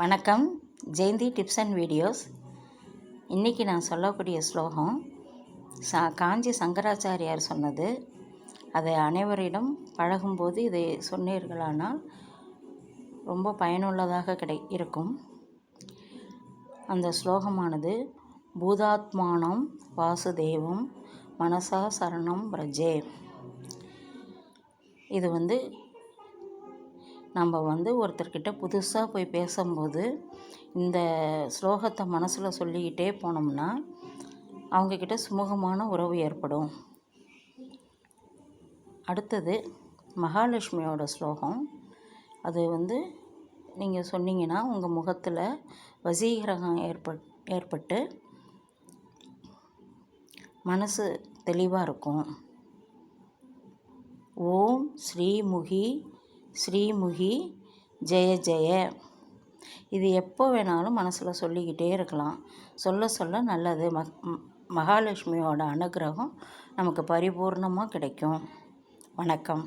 வணக்கம். Jayanthi tips and videos. இன்றைக்கி நான் சொல்லக்கூடிய ஸ்லோகம் சா காஞ்சி சங்கராச்சாரியார் சொன்னது. அதை அனைவரிடம் பழகும்போது இதை சொன்னீர்களானால் ரொம்ப பயனுள்ளதாக கிடை இருக்கும். அந்த ஸ்லோகமானது பூதாத்மானம் வாசுதேவம் மனசா சரணம் பிரஜே. இது வந்து நம்ம வந்து ஒருத்தர்கிட்ட புதுசாக போய் பேசும்போது இந்த ஸ்லோகத்தை மனசில் சொல்லிக்கிட்டே போனோம்னா அவங்கக்கிட்ட சுமூகமான உறவு ஏற்படும். அடுத்தது மகாலட்சுமியோட ஸ்லோகம். அது வந்து நீங்கள் சொன்னீங்கன்னா உங்கள் முகத்தில் வசீகரகம் ஏற்பட் ஏற்பட்டு மனசு தெளிவாக இருக்கும். ஓம் ஸ்ரீமுகி ஸ்ரீமுகி ஜெய ஜெய. இது எப்போ வேணாலும் மனசில் சொல்லிக்கிட்டே இருக்கலாம். சொல்ல சொல்ல நல்லது. ம மகாலட்சுமியோட அனுகிரகம் நமக்கு பரிபூர்ணமாக கிடைக்கும். வணக்கம்.